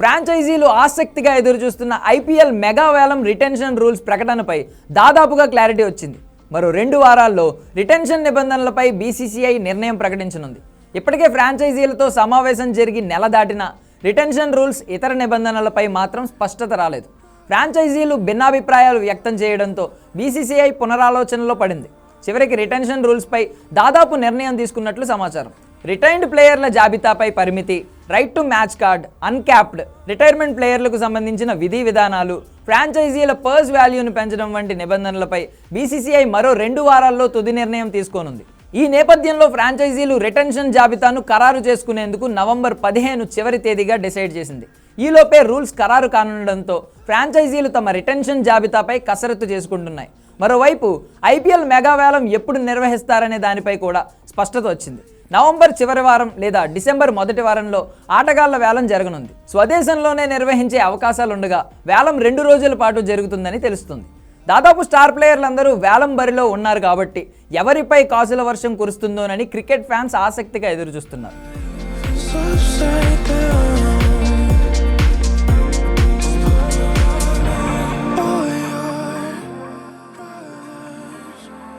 ఫ్రాంచైజీలు ఆసక్తిగా ఎదురుచూస్తున్న IPL mega వేలం రిటెన్షన్ రూల్స్ ప్రకటనపై దాదాపుగా క్లారిటీ వచ్చింది. మరో రెండు వారాల్లో రిటెన్షన్ నిబంధనలపై బీసీసీఐ నిర్ణయం ప్రకటించనుంది. ఇప్పటికే ఫ్రాంచైజీలతో సమావేశం జరిగి నెల దాటిన రిటెన్షన్ రూల్స్ ఇతర నిబంధనలపై మాత్రం స్పష్టత రాలేదు. ఫ్రాంచైజీలు భిన్నాభిప్రాయాలు వ్యక్తం చేయడంతో బీసీసీఐ పునరాలోచనలో పడింది. చివరికి రిటెన్షన్ రూల్స్పై దాదాపు నిర్ణయం తీసుకున్నట్లు సమాచారం. రిటైర్డ్ ప్లేయర్ల జాబితాపై పరిమితి right to match card uncapped retirement ప్లేయర్లకు సంబంధించిన విధి విధానాలు ఫ్రాంచైజీల పర్స్ వాల్యూను పెంచడం వంటి నిబంధనలపై బీసీసీఐ మరో రెండు వారాల్లో తుది నిర్ణయం తీసుకోనుంది. ఈ నేపథ్యంలో ఫ్రాంచైజీలు రిటెన్షన్ జాబితాను ఖరారు చేసుకునేందుకు నవంబర్ పదిహేను చివరి తేదీగా డిసైడ్ చేసింది. ఈలోపే రూల్స్ ఖరారు కానుండడంతో ఫ్రాంచైజీలు తమ రిటెన్షన్ జాబితాపై కసరత్తు చేసుకుంటున్నాయి. మరోవైపు ఐపీఎల్ మెగావేలం ఎప్పుడు నిర్వహిస్తారనే దానిపై కూడా స్పష్టత వచ్చింది. నవంబర్ చివరి వారం లేదా డిసెంబర్ మొదటి వారంలో ఆటగాళ్ళ వేలం జరగనుంది. స్వదేశంలోనే నిర్వహించే అవకాశాలుండగా వేలం రెండు రోజుల పాటు జరుగుతుందని తెలుస్తుంది. దాదాపు స్టార్ ప్లేయర్లందరూ వేలం బరిలో ఉన్నారు కాబట్టి ఎవరిపై కాసుల వర్షం కురుస్తుందోనని క్రికెట్ ఫ్యాన్స్ ఆసక్తిగా ఎదురుచూస్తున్నారు.